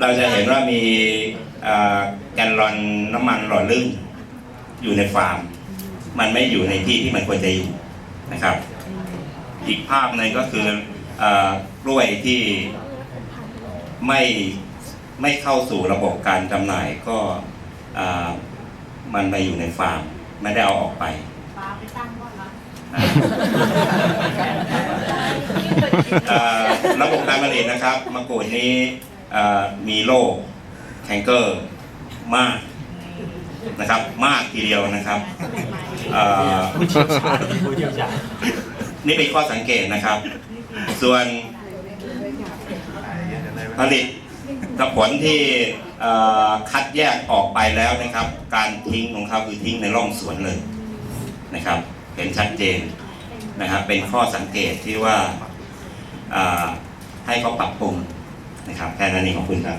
เราจะเห็นว่ามีเอ่อแกนลอนน้ำมันหล่อลื่นอยู่ในฟาร์ม มันไม่อยู่ในที่ที่มันควรจะอยู่นะครับ อีกภาพหนึ่งก็คือเอ่อกล้วยที่ไม่ไม่เข้าสู่ระบบการจำหน่ายก็เอ่อมันไปอยู่ในฟาร์ม ไม่ได้เอาออกไปปลาไปตั้งก่อนนะเอ่อระบบการผลิตนะครับมะกรูดนี้เอ่อ มีโรคแคนเกอร์มากนะครับ มากทีเดียวนะครับนี่เป็นข้อสังเกตนะครับ ส่วนผลิตผลที่คัดแยกออกไปแล้วนะครับ การทิ้งของเขาคือทิ้งในร่องสวนเลยนะครับเห็นชัดเจนนะครับ เป็นข้อสังเกตที่ว่าให้เขาปรับปรุง นะครับแค่นั้นเองขอบคุณครับ